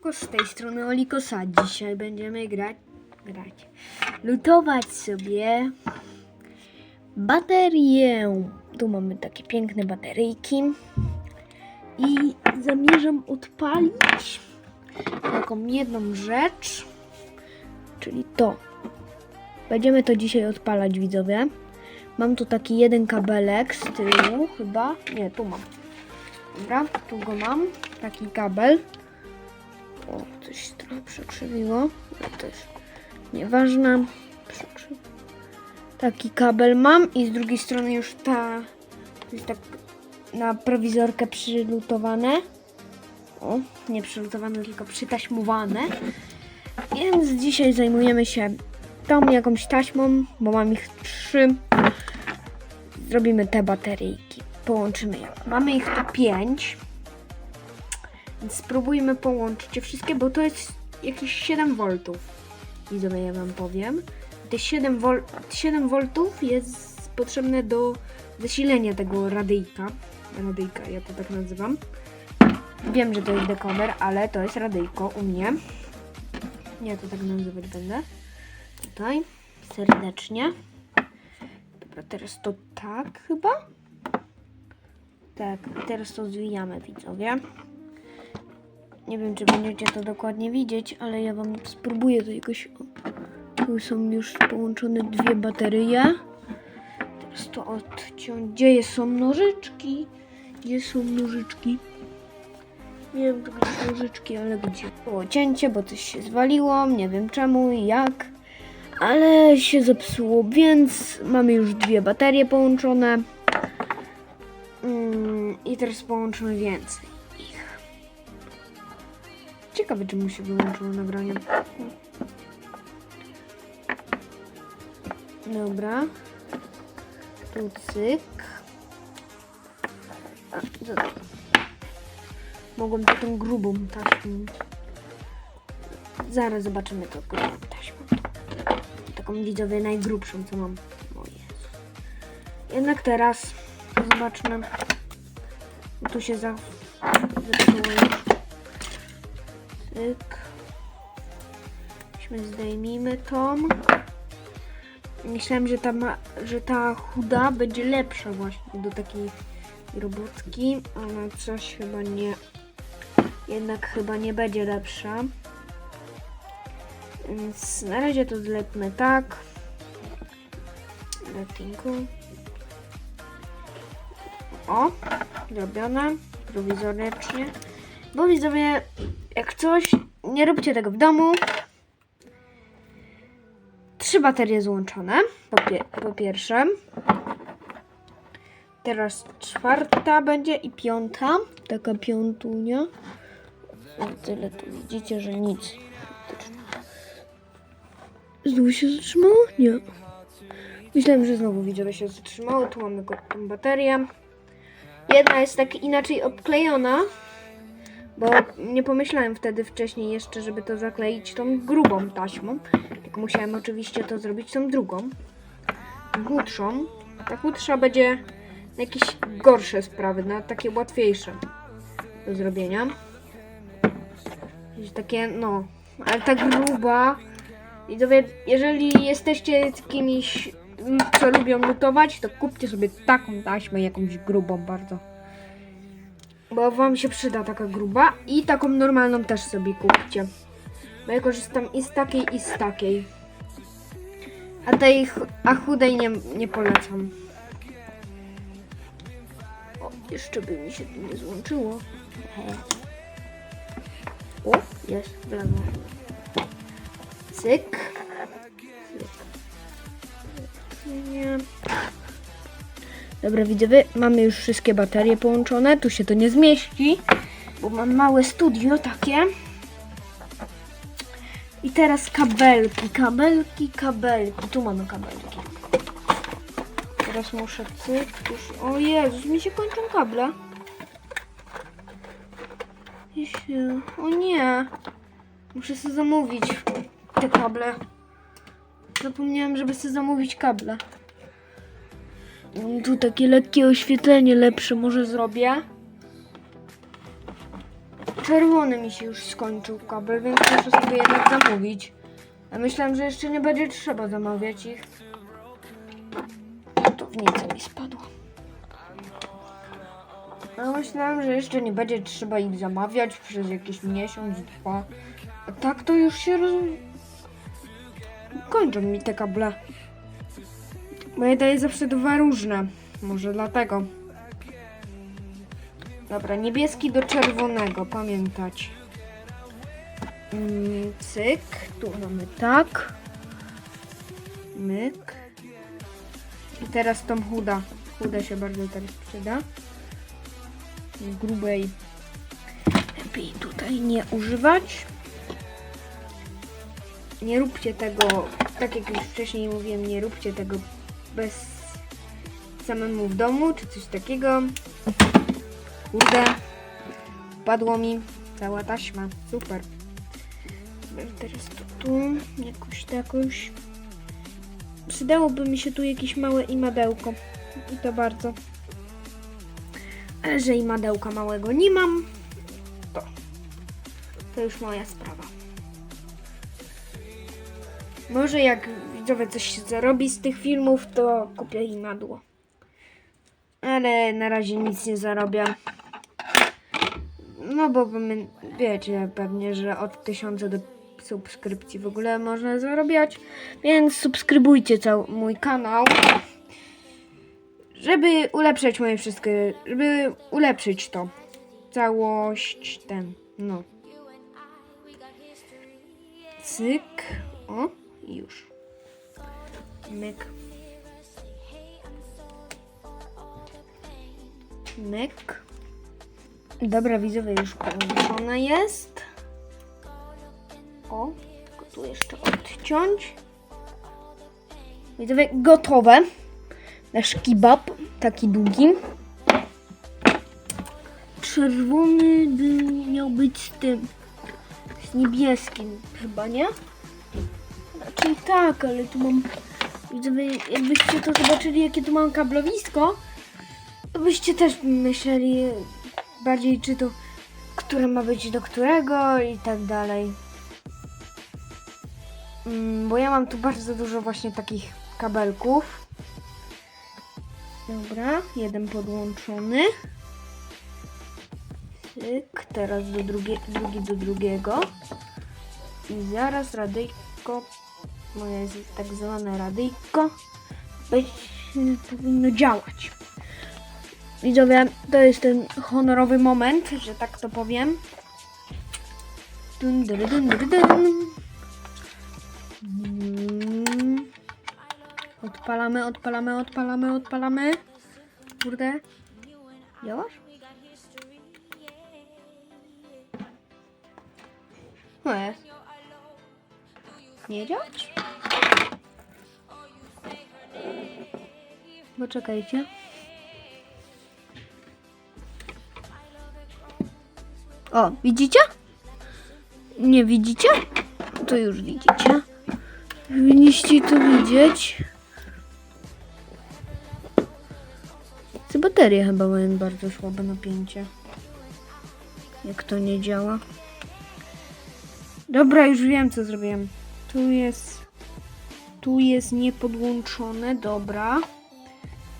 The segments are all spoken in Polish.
Z tej strony Olikosa. Dzisiaj będziemy grać, grać, lutować sobie baterię. Tu mamy takie piękne bateryjki i zamierzam odpalić taką jedną rzecz, czyli to. Będziemy to dzisiaj odpalać, widzowie. Mam tu taki jeden kabelek z tyłu, chyba. Nie, tu mam. Dobra, tu go mam. Taki kabel. O, coś trochę przekrzywiło. ale też nieważne. Przekrzy... Taki kabel mam i z drugiej strony już ta jest tak na prowizorkę przylutowane. O, nie przylutowane, tylko przytaśmowane. Więc dzisiaj zajmujemy się tą jakąś taśmą, bo mam ich trzy. Zrobimy te bateryjki. Połączymy je. Mamy ich tu pięć. Spróbujmy połączyć je wszystkie, bo to jest jakieś 7 V. Widzowie, ja wam powiem. Te 7, vol 7 V jest potrzebne do zasilenia tego radyjka. Radyjka, ja to tak nazywam. Wiem, że to jest dekoder, ale to jest radyjko u mnie. Ja to tak nazywać będę. Tutaj serdecznie. Dobra, teraz to tak chyba. Tak, teraz to zwijamy, widzowie. Nie wiem, czy będziecie to dokładnie widzieć, ale ja wam spróbuję to jakoś. Tu są już połączone dwie baterie. Teraz to odciąć. Gdzie są nożyczki? Gdzie są nożyczki? Nie wiem, gdzie są nożyczki, ale gdzie? Było cięcie, bo coś się zwaliło. Nie wiem czemu i jak. Ale się zepsuło, więc mamy już dwie baterie połączone. Mm, I teraz połączymy więcej. Ciekawe, czemu się wyłączyło nagranie. Dobra. Tu cyk. A, co to? Mogłem taką grubą taśmą. Zaraz zobaczymy to grubą taśmą. Taką widzowie najgrubszą, co mam. O Jezu. Jednak teraz zobaczmy. Tu się za... już. Tyk. Weźmy, zdejmijmy tą. Myślałem, że ta, ma, że ta chuda będzie lepsza właśnie do takiej robótki, ale coś chyba nie. Jednak chyba nie będzie lepsza. Więc na razie to zlepmy tak. Letinku. O, zrobione prowizorycznie. Bo widzowie, jak coś, nie róbcie tego w domu. Trzy baterie złączone, po, pie po pierwsze. Teraz czwarta będzie i piąta. Taka piątunia. O, tyle tu widzicie, że nic. Znowu się zatrzymało? Nie. Myślałem, że znowu widzowie się zatrzymało. Tu mamy tą baterię. Jedna jest tak inaczej obklejona, bo nie pomyślałem wtedy wcześniej jeszcze, żeby to zakleić tą grubą taśmą. Tylko musiałem oczywiście to zrobić tą drugą, chudszą. Ta chudsza będzie na jakieś gorsze sprawy, na takie łatwiejsze do zrobienia. Takie, no, ale ta gruba. Widzowie, jeżeli jesteście kimś, co lubią lutować, to kupcie sobie taką taśmę, jakąś grubą bardzo. Bo wam się przyda taka gruba i taką normalną też sobie kupcie. Bo ja korzystam i z takiej, i z takiej. A tej, a chudej nie, nie polecam. O, jeszcze by mi się tu nie złączyło. He. O, jest, w lewo. Cyk. Cyk. Nie. Dobra, widzowie, mamy już wszystkie baterie połączone. Tu się to nie zmieści, bo mam małe studio takie. I teraz kabelki, kabelki, kabelki. Tu mamy kabelki. Teraz muszę cyk. Już... O Jezus, mi się kończą kable. O nie. Muszę sobie zamówić te kable. Zapomniałem, żeby sobie zamówić kable. Mm, Tu takie lekkie oświetlenie lepsze może zrobię. czerwony mi się już skończył kabel, więc muszę sobie jednak zamówić. A myślałem, że jeszcze nie będzie trzeba zamawiać ich. Gotownica mi spadła. A myślałem, że jeszcze nie będzie trzeba ich zamawiać przez jakiś miesiąc, dwa. A tak to już się roz... Kończą mi te kable. Bo ja daję zawsze dwa różne. Może dlatego. Dobra, niebieski do czerwonego, pamiętać. Mm, cyk, tu mamy tak. Myk. I teraz tą chuda. Chuda się bardzo teraz przyda. Grubej lepiej tutaj nie używać. Nie róbcie tego, tak jak już wcześniej mówiłem, nie róbcie tego bez samemu w domu, czy coś takiego. Kurde, padło mi cała taśma, super. Teraz to tu, jakoś takoś. Przydałoby mi się tu jakieś małe imadełko. I to bardzo. Ale że imadełka małego nie mam, to to już moja sprawa. Może jak widzowie coś się zarobi z tych filmów, to kupię imadło. Ale na razie nic nie zarobię. No bo my, wiecie pewnie, że od 1000 do subskrypcji w ogóle można zarobiać. Więc subskrybujcie cały mój kanał. Żeby ulepszyć moje wszystkie, żeby ulepszyć to. Całość ten, no. Cyk. O, i już. Myk. Myk. Dobra, widzowie, już połączone jest. O, tylko tu jeszcze odciąć. Widzowie, gotowe. Nasz kebab, taki długi. Czerwony by miał być z tym, z niebieskim chyba, nie? Raczej tak, ale tu mam, widzowie, jakbyście to zobaczyli, jakie tu mam kablowisko, to byście też myśleli bardziej, czy to, które ma być do którego i tak dalej. Mm, bo ja mam tu bardzo dużo właśnie takich kabelków. Dobra, jeden podłączony. Tyk, teraz do drugie, drugi do drugiego. I zaraz radyjko, moje tak zwane radyjko, powinno działać. Widzowie, to jest ten honorowy moment, że tak to powiem. Dun, dun, dun, dun, dun. Odpalamy, odpalamy, odpalamy, odpalamy. Kurde. Działasz? No jest. Nie działasz? Poczekajcie. O, widzicie? Nie widzicie? To już widzicie. Powinniście to widzieć. Te baterie chyba mają bardzo słabe napięcie. Jak to nie działa. Dobra, już wiem co zrobiłem. Tu jest... Tu jest niepodłączone, dobra.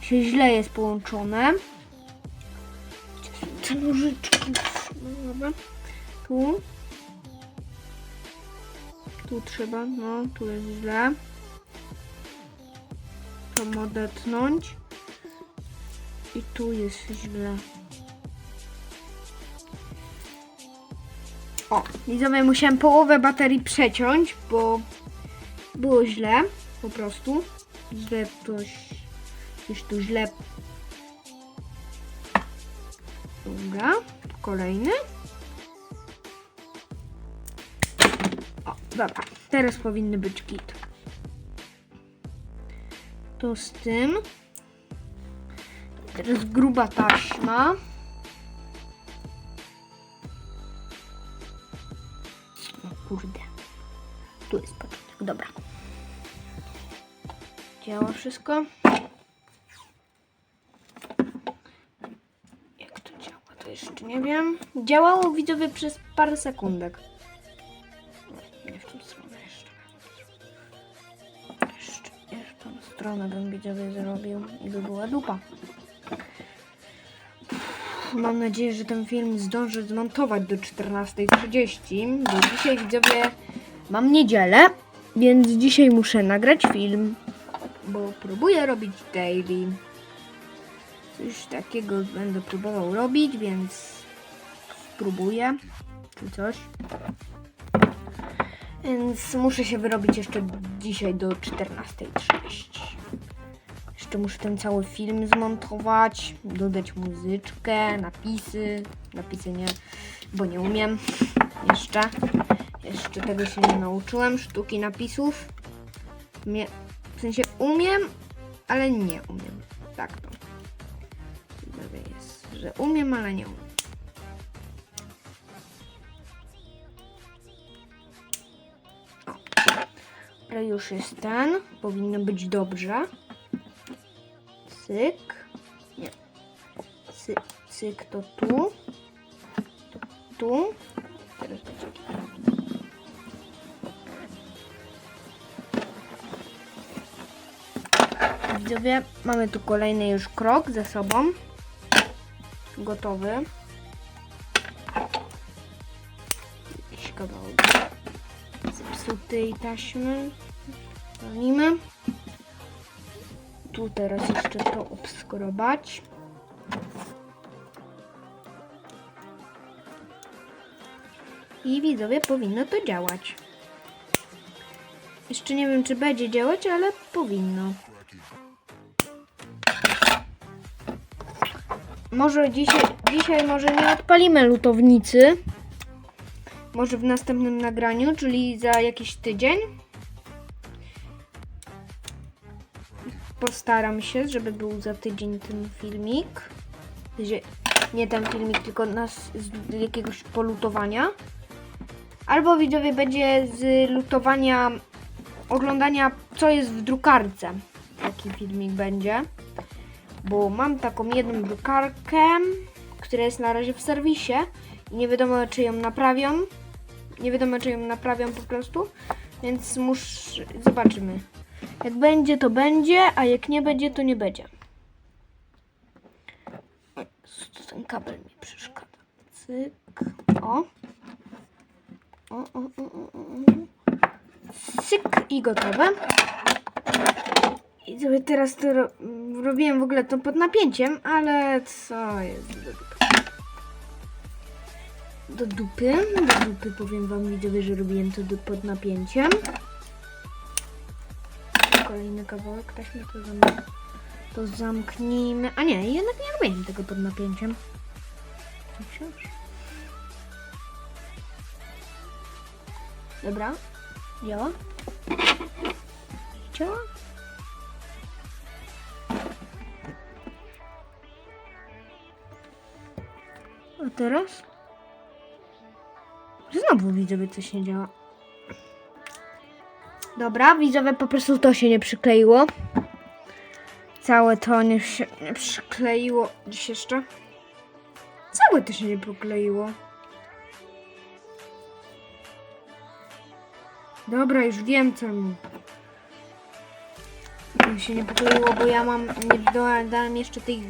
Się źle jest połączone. Te nożyczki. Dobra. Tu. Tu trzeba, no, tu jest źle. To odetnąć. I tu jest źle. O, widzowie, musiałem połowę baterii przeciąć, bo było źle, po prostu. Źle coś, coś tu źle. Dobra, kolejny. O, dobra, teraz powinny być git. To z tym. Teraz gruba taśma. Kurde. Tu jest początek. Dobra. Działa wszystko. Jak to działa? To jeszcze nie wiem. Działało widzowie przez parę sekundek. Nie w tą stronę jeszcze. Jeszcze, jeszcze tą stronę bym widzowie zrobił i by była dupa. Mam nadzieję, że ten film zdążę zmontować do 14.30, bo dzisiaj widzowie mam niedzielę, więc dzisiaj muszę nagrać film, bo próbuję robić daily. Coś takiego będę próbował robić, więc spróbuję, czy coś. Więc muszę się wyrobić jeszcze dzisiaj do 14.30. Jeszcze muszę ten cały film zmontować, dodać muzyczkę, napisy. Napisy nie, bo nie umiem jeszcze. Jeszcze tego się nie nauczyłem, sztuki napisów. Mie, w sensie umiem, ale nie umiem. Tak to. Widzowie jest, że umiem, ale nie umiem. O. Dobra, już jest ten. Powinno być dobrze. Cyk. Nie. Cy, cyk to tu. To tu. Teraz. Widzowie, mamy tu kolejny już krok za sobą. Gotowy. Jakiś kawałek zepsutej taśmy. Walimy. Tu teraz jeszcze to obskrobać. I widzowie powinno to działać. Jeszcze nie wiem, czy będzie działać, ale powinno. Może dzisiaj, dzisiaj może nie odpalimy lutownicy. Może w następnym nagraniu, czyli za jakiś tydzień. Postaram się, żeby był za tydzień ten filmik. Nie ten filmik, tylko nas z jakiegoś polutowania. Albo widzowie będzie z lutowania, oglądania co jest w drukarce. Taki filmik będzie. Bo mam taką jedną drukarkę, która jest na razie w serwisie. I nie wiadomo czy ją naprawią. Nie wiadomo czy ją naprawią po prostu. Więc muszę... Zobaczymy. Jak będzie, to będzie, a jak nie będzie, to nie będzie. Tu ten kabel mi przeszkadza. Cyk. O. O, o, o, o, o. Cyk i gotowe. I sobie teraz to ro robiłem w ogóle to pod napięciem, ale co jest do dupy. Do dupy, do dupy powiem wam widzowie, że robiłem to pod napięciem. Kolejny kawałek taśmy to, zam to zamknijmy. A nie, jednak nie robiłem tego pod napięciem. Dobra, działa? Działa? A teraz? Znowu widzowie coś nie działa. Dobra, widzowie po prostu to się nie przykleiło. Całe to nie się nie przykleiło. Gdzieś jeszcze? Całe to się nie przykleiło. Dobra, już wiem co. Mi się nie pokleiło, bo ja mam, nie dodałem jeszcze tej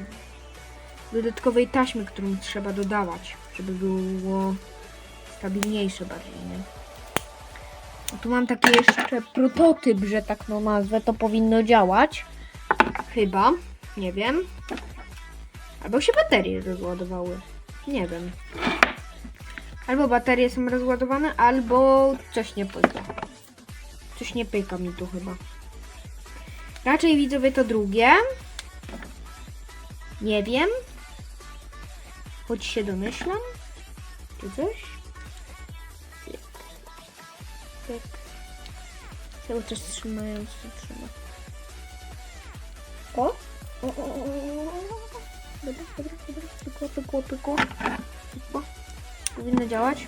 dodatkowej taśmy, którą trzeba dodawać, żeby było stabilniejsze bardziej, nie? Tu mam taki jeszcze prototyp, że tak no nazwę, to powinno działać. Chyba, nie wiem. Albo się baterie rozładowały. Nie wiem. Albo baterie są rozładowane, albo coś nie pyka. Coś nie pyka mi tu chyba. Raczej widzowie to drugie. Nie wiem. Choć się domyślam. Czy coś? Cały czas trzymając to trzyma. O, o, o, o, o. Dobra, dobra, dobra. Pykło, pykło, pykło. Pykło. Powinno działać.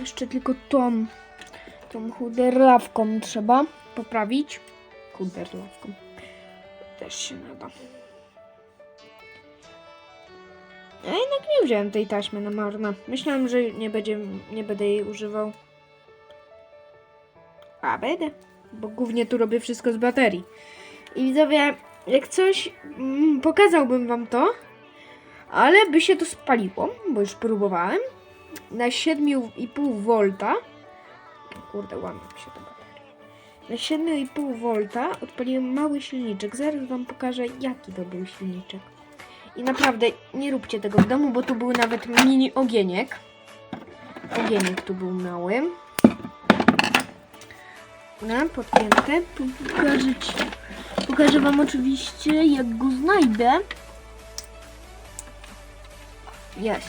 Jeszcze tylko tą, tą chuderlawką trzeba poprawić. Chuderlawką. Też się nada. Ja jednak nie wziąłem tej taśmy na marne. Myślałem, że nie, będzie, nie będę jej używał. A będę, bo głównie tu robię wszystko z baterii. I widzowie, jak coś, mm, pokazałbym wam to, ale by się to spaliło, bo już próbowałem. Na 7,5 V. Kurde, łamie mi się to bateria. Na 7,5 V odpaliłem mały silniczek. Zaraz wam pokażę, jaki to był silniczek. I naprawdę nie róbcie tego w domu, bo tu był nawet mini ogieniek. Ogieniek tu był mały. No, podpięte. Pokażę, ci, pokażę wam oczywiście, jak go znajdę. Jest.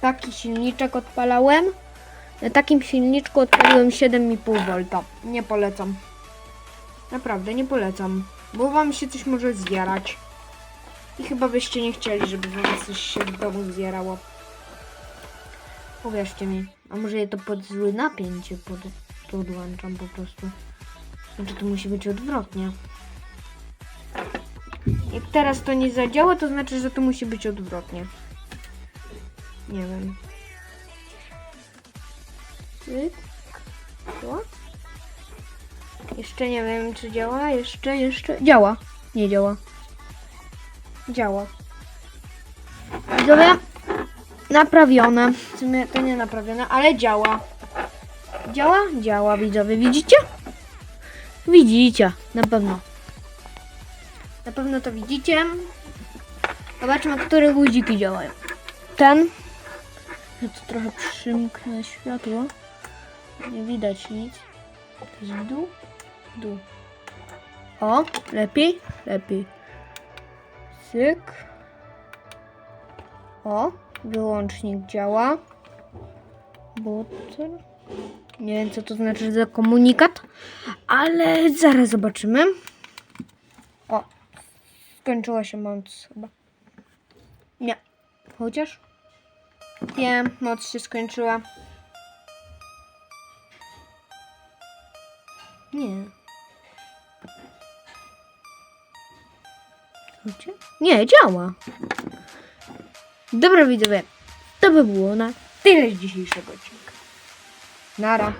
Taki silniczek odpalałem. Na takim silniczku odpaliłem 7,5 V. Nie polecam. Naprawdę nie polecam. Bo wam się coś może zjarać. I chyba byście nie chcieli, żeby wam coś się w domu zjarało. Uwierzcie mi. A może je to pod złe napięcie pod, podłączam po prostu. Znaczy to musi być odwrotnie. Jak teraz to nie zadziała, to znaczy, że to musi być odwrotnie. Nie wiem. Cyk. Jeszcze nie wiem, czy działa. Jeszcze, jeszcze. Działa. Nie działa. Działa. Widzowie, naprawione. W sumie to nie naprawione, ale działa. Działa? Działa, widzowie. Widzicie? Widzicie, na pewno. Na pewno to widzicie. Zobaczmy, które guziki działają. Ten. Ja to trochę przymknę światło. Nie widać nic. To jest dół. Dół. O, lepiej, lepiej. Cyk. O, wyłącznik działa. Butel. Nie wiem, co to znaczy za komunikat, ale zaraz zobaczymy. O, skończyła się moc chyba. Nie, chociaż. Nie, moc się skończyła. Nie. Widzicie? Nie, działa. Dobra widzowie, to by było na tyle z dzisiejszego odcinka. Нара.